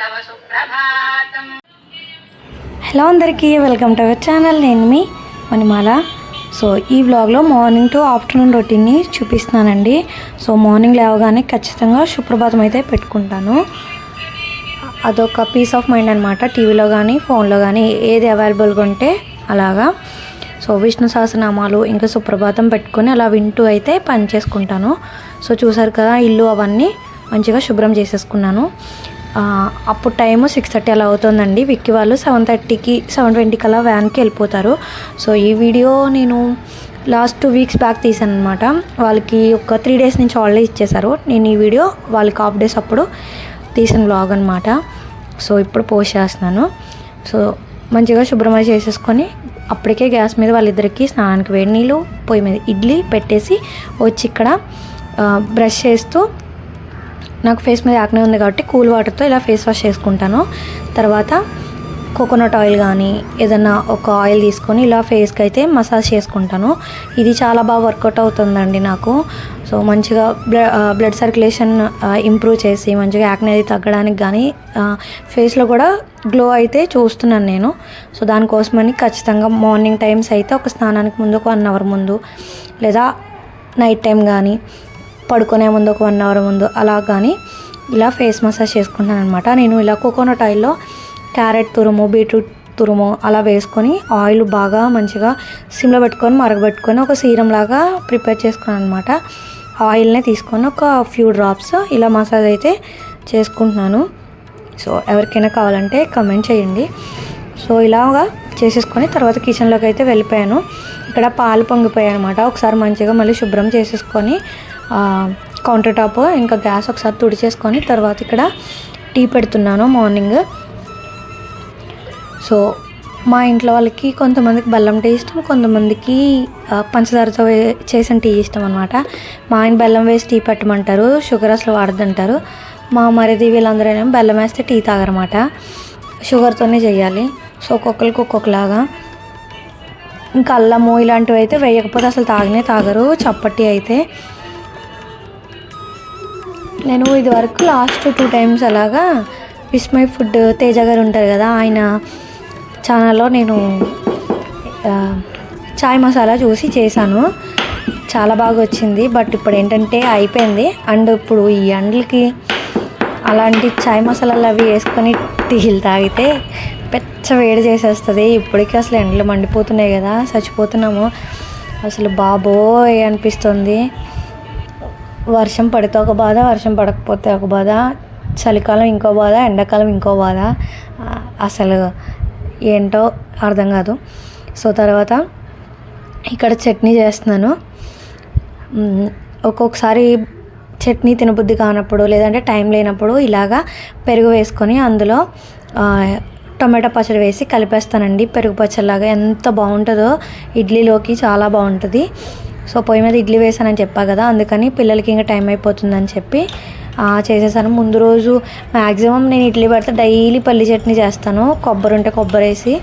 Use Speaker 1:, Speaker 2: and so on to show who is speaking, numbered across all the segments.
Speaker 1: తవ సుప్రభాతం.
Speaker 2: హలో అందరికీ వెల్కమ్ టు అవర్ ఛానల్ నేను మీ మణిమాల. సో ఈ వ్లాగ్లో మార్నింగ్ టు ఆఫ్టర్నూన్ రొటీన్ని చూపిస్తున్నానండి. సో మార్నింగ్ లేవగానే ఖచ్చితంగా సుప్రభాతం అయితే పెట్టుకుంటాను. అదొక పీస్ ఆఫ్ మైండ్ అనమాట టీవీలో కానీ ఫోన్లో కానీ ఏది అవైలబుల్గా ఉంటే అలాగా. సో విష్ణు సహస్రనామాలు ఇంకా సుప్రభాతం పెట్టుకొని అలా వింటూ అయితే పని చేసుకుంటాను. సో చూసారు కదా ఇల్లు అవన్నీ మంచిగా శుభ్రం చేసేసుకున్నాను. అప్పుడు టైము సిక్స్ థర్టీ అలా అవుతుందండి. విక్కి వాళ్ళు సెవెన్ థర్టీకి సెవెన్ ట్వంటీకి అలా వ్యాన్కి వెళ్ళిపోతారు. సో ఈ వీడియో నేను లాస్ట్ టూ వీక్స్ బ్యాక్ తీసాను అనమాట వాళ్ళకి ఒక త్రీ డేస్ నుంచి హాలిడే ఇచ్చేశారు. నేను ఈ వీడియో వాళ్ళకి హాఫ్ డేస్ అప్పుడు తీసిన వ్లాగ్ అనమాట సో ఇప్పుడు పోస్ట్ చేస్తున్నాను. సో మంచిగా శుభ్రమై చేసేసుకొని అప్పటికే గ్యాస్ మీద వాళ్ళిద్దరికి స్నానానికి వేడి నీళ్ళు పొయ్యి మీద ఇడ్లీ పెట్టేసి వచ్చి ఇక్కడ బ్రష్ చేస్తూ నాకు ఫేస్ మీద యాక్నే ఉంది కాబట్టి కూల్ వాటర్తో ఇలా ఫేస్ వాష్ చేసుకుంటాను. తర్వాత కోకోనట్ ఆయిల్ కానీ ఏదన్నా ఒక ఆయిల్ తీసుకొని ఇలా ఫేస్కి అయితే మసాజ్ చేసుకుంటాను. ఇది చాలా బాగా వర్కౌట్ అవుతుందండి నాకు. సో మంచిగా బ్లడ్ బ్లడ్ సర్క్యులేషన్ ఇంప్రూవ్ చేసి మంచిగా యాక్నే అది తగ్గడానికి కానీ ఫేస్లో కూడా గ్లో అయితే చూస్తున్నాను నేను. సో దానికోసమని ఖచ్చితంగా మార్నింగ్ టైమ్స్ అయితే ఒక స్నానానికి ముందు ఒక వన్ అవర్ ముందు లేదా నైట్ టైం కానీ పడుకునే ముందు ఒక వన్ అవర్ ముందు అలా కానీ ఇలా ఫేస్ మసాజ్ చేసుకుంటాను అనమాట నేను ఇలా కోకోనట్ ఆయిల్లో క్యారెట్ తురుము బీట్రూట్ తురుము అలా వేసుకొని ఆయిల్ బాగా మంచిగా సిమ్లో పెట్టుకొని మరగబెట్టుకొని ఒక సీరం లాగా ప్రిపేర్ చేసుకున్నాను అనమాట ఆయిల్నే తీసుకొని ఒక ఫ్యూ డ్రాప్స్ ఇలా మసాజ్ అయితే చేసుకుంటున్నాను. సో ఎవరికైనా కావాలంటే కమెంట్ చేయండి. సో ఇలాగా చేసేసుకొని తర్వాత కిచెన్లోకి అయితే వెళ్ళిపోయాను. ఇక్కడ పాలు పొంగిపోయాయి అనమాట ఒకసారి మంచిగా మళ్ళీ శుభ్రం చేసేసుకొని కౌంటర్ టాప్ ఇంకా గ్యాస్ ఒకసారి తుడిచేసుకొని తర్వాత ఇక్కడ టీ పెడుతున్నాను మార్నింగ్. సో మా ఇంట్లో వాళ్ళకి కొంతమందికి బెల్లం టీ ఇష్టం కొంతమందికి పంచదారతో చేసిన టీ ఇష్టం అనమాట మా ఆయన బెల్లం వేసి టీ పెట్టమంటారు షుగర్ అసలు వాడద్దంటారు మా మరిది వీళ్ళందరూ బెల్లం వేస్తే టీ తాగరమాట షుగర్తోనే చేయాలి. సో ఒక్కొక్కరికి ఒక్కొక్కలాగా. ఇంకా అల్లము ఇలాంటివి అయితే వేయకపోతే అసలు తాగనే తాగరు చప్పటి అయితే. నేను ఇదివరకు లాస్ట్ టూ టైమ్స్ అలాగా విస్మై ఫుడ్ తేజ గారు ఉంటారు కదా ఆయన ఛానల్లో నేను చాయ్ మసాలా చూసి చేశాను. చాలా బాగా వచ్చింది. బట్ ఇప్పుడు ఏంటంటే అయిపోయింది. అండ్ ఇప్పుడు ఈ ఎండలకి అలాంటి చాయ్ మసాలాలు అవి వేసుకొని టీలు తాగితే పెచ్చ వేడి చేసేస్తుంది. ఇప్పటికీ అసలు ఎండలు మండిపోతున్నాయి కదా. చచ్చిపోతున్నాము. అసలు బాబోయ్ అనిపిస్తుంది. వర్షం పడితే ఒక బాధ వర్షం పడకపోతే ఒక బాధ. చలికాలం ఇంకో బాధ ఎండాకాలం ఇంకో బాధ. అసలు ఏంటో అర్థం కాదు. సో తర్వాత ఇక్కడ చట్నీ చేస్తున్నాను. ఒక్కొక్కసారి చట్నీ తినబుద్ధి కానప్పుడు లేదంటే టైం లేనప్పుడు ఇలాగా పెరుగు వేసుకొని అందులో టమాటా టొమాటో పచ్చడి వేసి కలిపేస్తానండి. పెరుగు పచ్చడిలాగా ఎంత బాగుంటుందో ఇడ్లీలోకి చాలా బాగుంటుంది. సో పొయ్యి మీద ఇడ్లీ వేసానని చెప్పా కదా అందుకని పిల్లలకి ఇంకా టైం అయిపోతుందని చెప్పి చేసేసాను. ముందు రోజు మ్యాక్సిమం నేను ఇడ్లీ పెడితే డైలీ పల్లి చట్నీ చేస్తాను. కొబ్బరి ఉంటే కొబ్బరి వేసి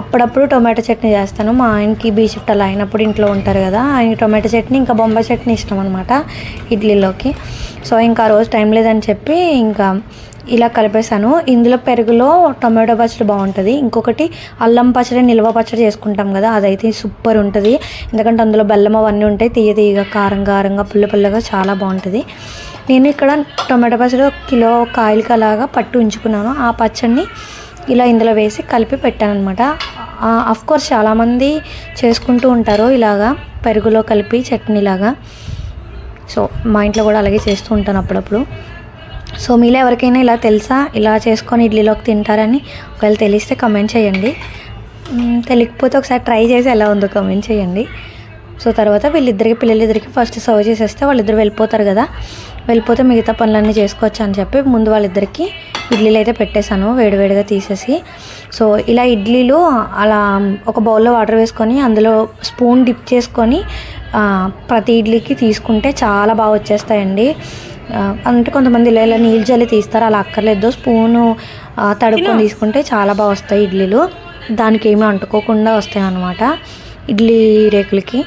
Speaker 2: అప్పుడప్పుడు టొమాటో చట్నీ చేస్తాను. మా ఆయనకి బీ షిఫ్ట్ అలా అయినప్పుడు ఇంట్లో ఉంటారు కదా ఆయనకి టొమాటో చట్నీ ఇంకా బొంబాయి చట్నీ ఇష్టం అనమాట ఇడ్లీలోకి. సో ఇంకా ఆ రోజు టైం లేదని చెప్పి ఇంకా ఇలా కలిపేసాను ఇందులో పెరుగులో టొమాటో పచ్చడి బాగుంటుంది. ఇంకొకటి అల్లం పచ్చడి నిల్వ పచ్చడి చేసుకుంటాం కదా అదైతే సూపర్ ఉంటుంది. ఎందుకంటే అందులో బెల్లం అవన్నీ ఉంటాయి తీయ తీయగా కారం కారంగా పుల్ల పుల్లగా చాలా బాగుంటుంది. నేను ఇక్కడ టొమాటో పచ్చడి ఒక కిలో కాయలకి అలాగా పట్టు ఉంచుకున్నాను. ఆ పచ్చడిని ఇలా ఇందులో వేసి కలిపి పెట్టాను అనమాట కోర్స్ చాలామంది చేసుకుంటూ ఉంటారు ఇలాగా పెరుగులో కలిపి చట్నీలాగా సో మా ఇంట్లో కూడా అలాగే చేస్తూ ఉంటాను అప్పుడప్పుడు. సో మీలో ఎవరికైనా ఇలా తెలుసా? ఇలా చేసుకొని ఇడ్లీలోకి తింటారని ఒకవేళ తెలిస్తే కమెంట్ చేయండి. తెలియకపోతే ఒకసారి ట్రై చేసి ఎలా ఉందో కమెంట్ చేయండి. సో తర్వాత వీళ్ళిద్దరికి పిల్లలిద్దరికి ఫస్ట్ సర్వ్ చేసేస్తే వాళ్ళిద్దరు వెళ్ళిపోతారు కదా. వెళ్ళిపోతే మిగతా పనులన్నీ చేసుకోవచ్చు అని చెప్పి ముందు వాళ్ళిద్దరికి ఇడ్లీలు అయితే పెట్టేశాను వేడివేడిగా తీసేసి. సో ఇలా ఇడ్లీలు అలా ఒక బౌల్లో వాటర్ వేసుకొని అందులో స్పూన్ డిప్ చేసుకొని ప్రతి ఇడ్లీకి తీసుకుంటే చాలా బాగా వచ్చేస్తాయండి. అంటే కొంతమంది ఇలా ఇలా నీళ్ళు జల్లి తీస్తారు అలా అక్కర్లేదు. స్పూను తడుపుకొని తీసుకుంటే చాలా బాగా వస్తాయి ఇడ్లీలు. దానికి ఏమీ అంటుకోకుండా వస్తాయి అన్నమాట ఇడ్లీ రేకులకి.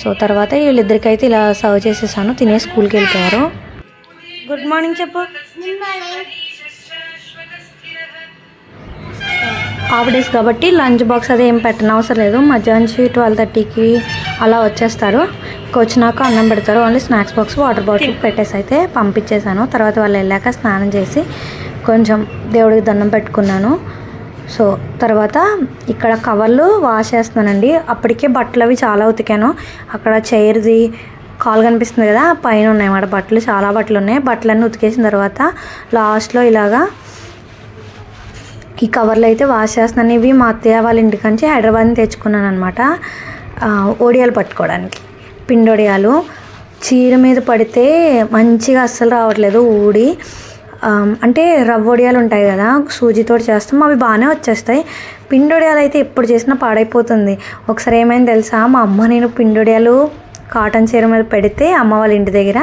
Speaker 2: సో తర్వాత వీళ్ళిద్దరికైతే ఇలా సర్వ్ చేసేసాను తినే స్కూల్కి వెళ్ళిపోయారు. గుడ్ మార్నింగ్ చెప్పు. హాఫ్ డేస్ కాబట్టి లంచ్ బాక్స్ అది ఏం పెట్టనవసరం అవసరం లేదు. మధ్యాహ్నం ట్వెల్వ్ థర్టీకి అలా వచ్చేస్తారు. వచ్చినాక అన్నం పెడతారు. Only snacks box water bottle పెట్టేసి అయితే పంపించేశాను. తర్వాత వాళ్ళు వెళ్ళాక స్నానం చేసి కొంచెం దేవుడికి దండం పెట్టుకున్నాను. సో తర్వాత ఇక్కడ కవర్లు వాష్ చేస్తున్నానండి. అప్పటికే బట్టలు అవి చాలా ఉతికాను. అక్కడ చైర్ది కాల్ కనిపిస్తుంది కదా పైన ఉన్నాయన్నమాట బట్టలు చాలా బట్టలు ఉన్నాయి. బట్టలన్నీ ఉతికేసిన తర్వాత లాస్ట్లో ఇలాగా ఈ కవర్లు అయితే వాష్ చేస్తున్నాను. ఇవి మా అత్తయ్య వాళ్ళ ఇంటికి నుంచి హైదరాబాద్ తెచ్చుకున్నాను అనమాట ఒడియాలు పట్టుకోవడానికి. పిండి ఒడియాలు. చీర మీద పడితే మంచిగా అస్సలు రావట్లేదు ఊడి. అంటే రవ్వ ఒడియాలు ఉంటాయి కదా సూజీతో చేస్తాం. అవి బాగానే వచ్చేస్తాయి. పిండొడియాలు అయితే ఎప్పుడు చేసినా పాడైపోతుంది. ఒకసారి ఏమైంది తెలుసా? మా అమ్మ నేను పిండొడియాలు కాటన్ చీర మీద పెడితే అమ్మ వాళ్ళ ఇంటి దగ్గర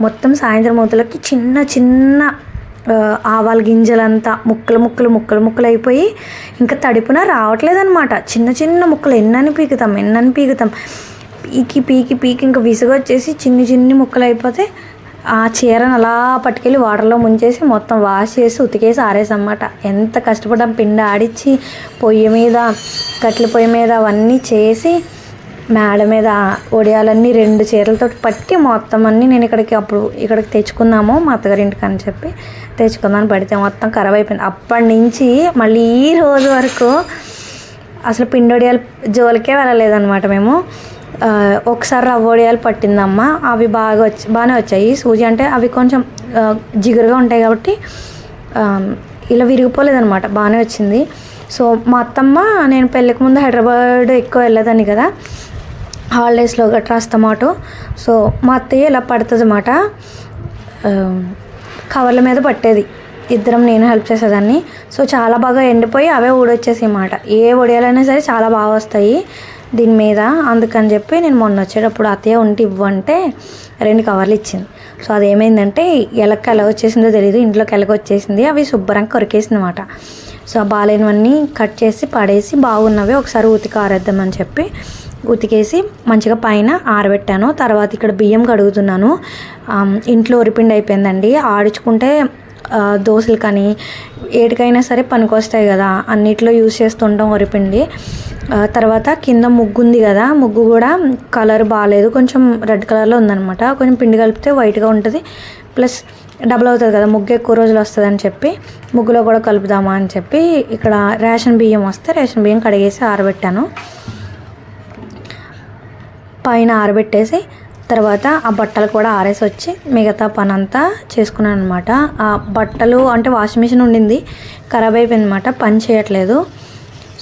Speaker 2: మొత్తం సాయంత్రం మూతలకి చిన్న చిన్న ఆవాల గింజలంతా ముక్కలు ముక్కలు ముక్కలు ముక్కలు అయిపోయి ఇంకా తడిపున రావట్లేదన్నమాట. చిన్న చిన్న ముక్కలు ఎన్నని పీకుతాం ఎన్నని పీకుతాం. పీకి పీకి పీకి ఇంకా విసుగొచ్చేసి చిన్ని చిన్ని ముక్కలు అయిపోతే ఆ చీరను అలా పట్టుకెళ్ళి వాటర్లో ముంచేసి మొత్తం వాష్ చేసి ఉతికేసి ఆరేసన్నమాట. ఎంత కష్టపడ్డాం పిండి ఆడిచ్చి పొయ్యి మీద కట్టెల పొయ్యి మీద అవన్నీ చేసి మేడ మీద ఒడియాలన్నీ రెండు చీరలతో పట్టి మొత్తం అన్నీ నేను ఇక్కడికి అప్పుడు ఇక్కడికి తెచ్చుకుందాము మా అత్తగారి ఇంటికి అని చెప్పి తెచ్చుకుందామని పడితే మొత్తం ఖరాబ్ అయిపోయింది. అప్పటి నుంచి మళ్ళీ ఈ రోజు వరకు అసలు పిండి వడియాలు జోలికే వెళ్ళలేదన్నమాట మేము. ఒకసారి రవ్వ ఒడియాలు పట్టిందమ్మ. అవి బాగా వచ్చి బాగానే వచ్చాయి. సూజీ అంటే అవి కొంచెం జిగురుగా ఉంటాయి కాబట్టి ఇలా విరిగిపోలేదనమాట బాగానే వచ్చింది. సో మా అత్తమ్మ నేను పెళ్ళికి ముందు హైదరాబాద్ ఎక్కువ వెళ్ళేదాన్ని కదా. హాలిడేస్లో గట్రా వస్తామాట సో మా అత్తయ్య ఇలా పడుతుంది అన్నమాట కవర్ల మీద పట్టేది. ఇద్దరం నేను హెల్ప్ చేసేదాన్ని. సో చాలా బాగా ఎండిపోయి అవే ఊడొచ్చేసి అన్నమాట. ఏ వడియాలైనా సరే చాలా బాగా వస్తాయి దీని మీద. అందుకని చెప్పి నేను మొన్న వచ్చేటప్పుడు అత్తయ్య ఉంటే ఇవ్వంటే రెండు కవర్లు ఇచ్చింది. సో అదేమైందంటే ఎలక ఎలా వచ్చేసిందో తెలియదు ఇంట్లోకి ఎలక వచ్చేసింది. అవి శుభ్రంగా కొరికేసింది అనమాట సో ఆ బాగాలేనివన్నీ కట్ చేసి పడేసి బాగున్నవి ఒకసారి ఉతికి ఆరేద్దామని చెప్పి ఉతికేసి మంచిగా పైన ఆరబెట్టాను. తర్వాత ఇక్కడ బియ్యం కడుగుతున్నాను. ఇంట్లో ఒరిపిండి అయిపోయిందండి. ఆడించుకుంటే దోశలు కానీ ఏటికైనా సరే పనికొస్తాయి కదా. అన్నిట్లో యూజ్ చేస్తుంటాం వరిపిండి తర్వాత కింద ముగ్గు ఉంది కదా. ముగ్గు కూడా కలర్ బాగాలేదు కొంచెం రెడ్ కలర్లో ఉందనమాట కొంచెం పిండి కలిపితే వైట్గా ఉంటుంది. ప్లస్ డబుల్ అవుతుంది కదా. ముగ్గు ఎక్కువ రోజులు వస్తుంది అని చెప్పి ముగ్గులో కూడా కలుపుదామా అని చెప్పి ఇక్కడ రేషన్ బియ్యం వస్తే రేషన్ బియ్యం కడిగేసి ఆరబెట్టాను. పైన ఆరబెట్టేసి తర్వాత ఆ బట్టలు కూడా ఆరేసి వచ్చి మిగతా పని అంతా చేసుకున్నాను అనమాట ఆ బట్టలు అంటే వాషింగ్ మిషన్ ఉండింది ఖరాబ్ అయిపోయింది అనమాట పని చేయట్లేదు.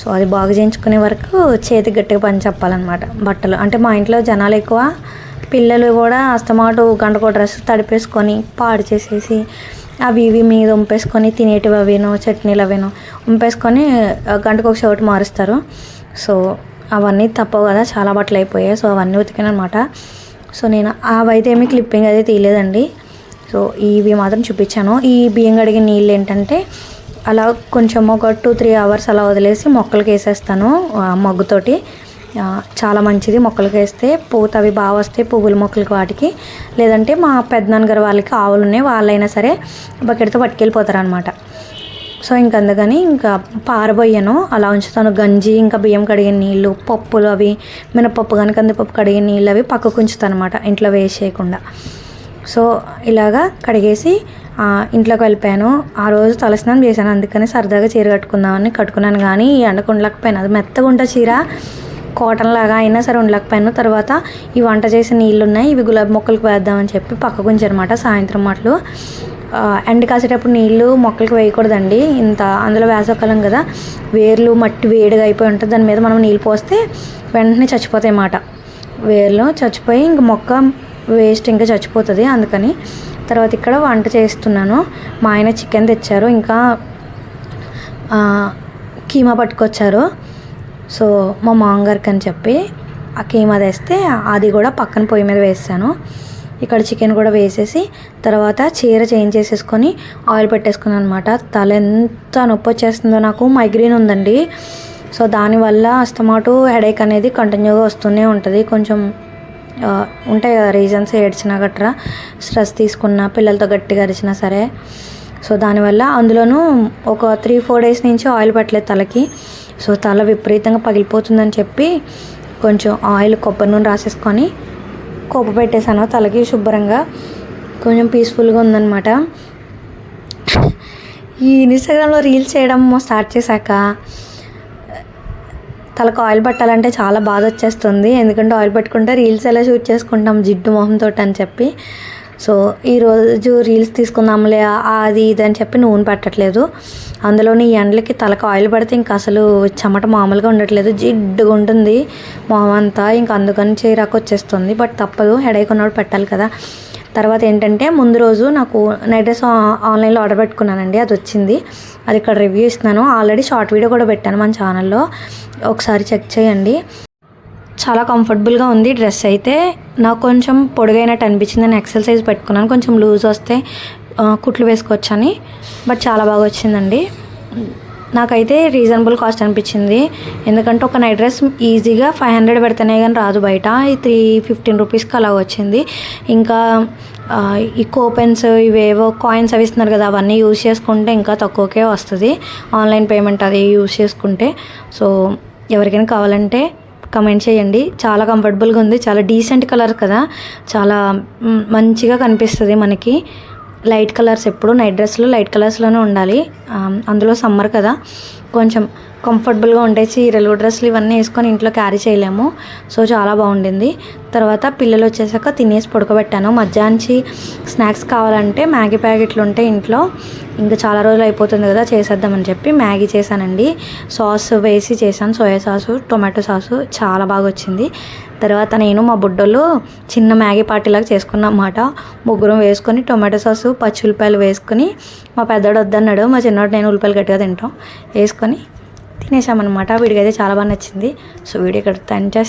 Speaker 2: సో అది బాగు చేయించుకునే వరకు చేతికి గట్టిగా పని చెప్పాలన్నమాట బట్టలు. అంటే మా ఇంట్లో జనాలు ఎక్కువ పిల్లలు కూడా అస్తమాటు గంటకో డ్రెస్ తడిపేసుకొని పాడు చేసేసి అవి ఇవి మీద ఉంపేసుకొని తినేటివి అవేనో చట్నీలు అవేనో ఉంపేసుకొని గంటకు ఒక షర్ట్ మారుస్తారు. సో అవన్నీ తప్పవు కదా చాలా బట్టలు అయిపోయాయి సో అవన్నీ ఉతికాను అనమాట సో నేను అవైతే ఏమీ క్లిప్పింగ్ అయితే తీయలేదండి. సో ఇవి మాత్రం చూపించాను. ఈ బియ్యం కడిగిన నీళ్ళు ఏంటంటే అలా కొంచెం ఒక టూ త్రీ అవర్స్ అలా వదిలేసి మొక్కలకి వేసేస్తాను మగ్గుతోటి. చాలా మంచిది మొక్కలకి వేస్తే. పూత అవి బాగా వస్తాయి పువ్వుల మొక్కలకి వాటికి. లేదంటే మా పెద్దనాన్నగారు వాళ్ళకి ఆవులు ఉన్నాయి వాళ్ళైనా సరే బకెట్తో పట్టుకెళ్ళిపోతారు అనమాట సో ఇంక అందుకని ఇంకా పారబోయాను అలా ఉంచుతాను. గంజి ఇంకా బియ్యం కడిగిన నీళ్ళు పప్పులు అవి మినపప్పు కానీ కందిపప్పు కడిగిన నీళ్ళు అవి పక్కకు ఉంచుతాను అనమాట ఇంట్లో వేసేయకుండా. సో ఇలాగా కడిగేసి ఇంట్లోకి వెళ్ళిపోయాను. ఆ రోజు తలస్నానం చేశాను. అందుకని సరదాగా చీర కట్టుకుందామని కట్టుకున్నాను. కానీ ఈ ఎండకు ఉండలేకపోయాను అది మెత్తగా చీర కాటన్ లాగా అయినా సరే ఉండలేకపోయాను. తర్వాత ఈ వంట చేసిన నీళ్ళు ఉన్నాయి ఇవి గులాబీ మొక్కలకు వేద్దామని చెప్పి పక్కకు ఉంచారనమాట సాయంత్రం మాటలు. ఎండ కాసేటప్పుడు నీళ్ళు మొక్కలకి వేయకూడదండి. ఇంత అందులో వేసవకాలం కదా. వేర్లు మట్టి వేడిగా అయిపోయి ఉంటుంది. దాని మీద మనం నీళ్ళు పోస్తే వెంటనే చచ్చిపోతాయి అన్నమాట. వేర్లు చచ్చిపోయి ఇంక మొక్క వేస్ట్ ఇంకా చచ్చిపోతుంది అందుకని. తర్వాత ఇక్కడ వంట చేస్తున్నాను. మా ఆయన చికెన్ తెచ్చారు. ఇంకా కీమా పట్టుకొచ్చారు. సో మా మామగారికి అని చెప్పి ఆ కీమా తెస్తే అది కూడా పక్కన పొయ్యి మీద వేసాను. ఇక్కడ చికెన్ కూడా వేసేసి తర్వాత చీర చేంజ్ చేసేసుకొని ఆయిల్ పెట్టేసుకున్నాను అనమాట తల ఎంత నొప్పి వచ్చేస్తుందో నాకు మైగ్రేన్ ఉందండి. సో దానివల్ల అస్తమాటు హెడేక్ అనేది కంటిన్యూగా వస్తూనే ఉంటుంది. కొంచెం ఉంటాయి కదా రీజన్స్ ఏడ్చినా గట్రా స్ట్రెస్ తీసుకున్న పిల్లలతో గట్టిగా అరిచినా సరే. సో దానివల్ల అందులోనూ ఒక త్రీ ఫోర్ డేస్ నుంచి ఆయిల్ పట్టలేదు తలకి. సో తల విపరీతంగా పగిలిపోతుందని చెప్పి కొంచెం ఆయిల్ కొబ్బరి నూనె రాసేసుకొని కోప పెట్టేశాను. తలకి శుభ్రంగా కొంచెం పీస్ఫుల్గా ఉందన్నమాట. ఈ ఇన్స్టాగ్రామ్లో రీల్స్ చేయడం స్టార్ట్ చేశాక తలకు ఆయిల్ పట్టాలంటే చాలా బాధ వచ్చేస్తుంది. ఎందుకంటే ఆయిల్ పెట్టుకుంటే రీల్స్ ఎలా షూట్ చేసుకుంటాం? జిడ్డు మొహంతో అని చెప్పి. సో ఈరోజు రీల్స్ తీసుకుందాంలే అది ఇది అని చెప్పి నూనె పెట్టట్లేదు. అందులోని ఎండలకి తలకు ఆయిల్ పడితే ఇంకా అసలు చెమట మామూలుగా ఉండట్లేదు జిడ్డుగా ఉంటుంది మొహం అంతా. ఇంకా అందుకని చీరాకు వచ్చేస్తుంది బట్ తప్పదు హెడేక్ ఉన్నప్పుడు పెట్టాలి కదా. తర్వాత ఏంటంటే ముందు రోజు నాకు నైట్ డ్రెస్ ఆన్లైన్లో ఆర్డర్ పెట్టుకున్నానండి అది వచ్చింది. అది ఇక్కడ రివ్యూ ఇస్తున్నాను. ఆల్రెడీ షార్ట్ వీడియో కూడా పెట్టాను మన ఛానల్లో. ఒకసారి చెక్ చేయండి. చాలా కంఫర్టబుల్గా ఉంది డ్రెస్ అయితే. నాకు కొంచెం పొడుగైనట్టు అనిపించింది. నేను ఎక్సర్సైజ్ పెట్టుకున్నాను. కొంచెం లూజ్ వస్తే కుట్లు వేసుకోవచ్చని బట్ చాలా బాగా వచ్చిందండి. నాకైతే రీజనబుల్ కాస్ట్ అనిపించింది. ఎందుకంటే ఒక నైట్ డ్రెస్ ఈజీగా ఫైవ్ హండ్రెడ్ పెడితేనే కానీ రాదు బయట. ఈ త్రీ ఫిఫ్టీన్ రూపీస్కి అలా వచ్చింది. ఇంకా ఈ కోపెన్స్ ఇవేవో కాయిన్స్ అవి ఇస్తున్నారు కదా అవన్నీ యూజ్ చేసుకుంటే ఇంకా తక్కువకే వస్తుంది. ఆన్లైన్ పేమెంట్ అది యూజ్ చేసుకుంటే. సో ఎవరికైనా కావాలంటే కమెంట్ చేయండి. చాలా కంఫర్టబుల్గా ఉంది. చాలా డీసెంట్ కలర్ కదా. చాలా మంచిగా కనిపిస్తుంది మనకి. లైట్ కలర్స్ ఎప్పుడు నైట్ డ్రెస్లు లైట్ కలర్స్లోనే ఉండాలి. అందులో సమ్మర్ కదా. కొంచెం కంఫర్టబుల్గా ఉండే చీరలు డ్రెస్సులు ఇవన్నీ వేసుకొని ఇంట్లో క్యారీ చేయలేము. సో చాలా బాగుండింది. తర్వాత పిల్లలు వచ్చేసాక తినేసి పడుకోబెట్టాను. మధ్యాహ్నం స్నాక్స్ కావాలంటే మ్యాగీ ప్యాకెట్లు ఉంటే ఇంట్లో. ఇంకా చాలా రోజులు అయిపోతుంది కదా చేసేద్దామని చెప్పి మ్యాగీ చేశానండి. సాస్ వేసి చేశాను. సోయా సాసు టొమాటో సాసు చాలా బాగా వచ్చింది. తర్వాత నేను మా బుడ్డోళ్ళు చిన్న మ్యాగీ పార్టీలాగా చేసుకున్నాం అన్నమాట ముగ్గురం వేసుకొని టొమాటో సాసు పచ్చి ఉల్లిపాయలు వేసుకొని మా పెద్దోడు వద్దన్నాడు. మా చిన్నోడు నేను ఉల్లిపాయలు గట్టిగా తింటాం. వేసుకొని తినేసామన్నమాట. వీడికి అయితే చాలా బాగా నచ్చింది. సో వీడియో ఇక్కడ టెన్ చేస్తే.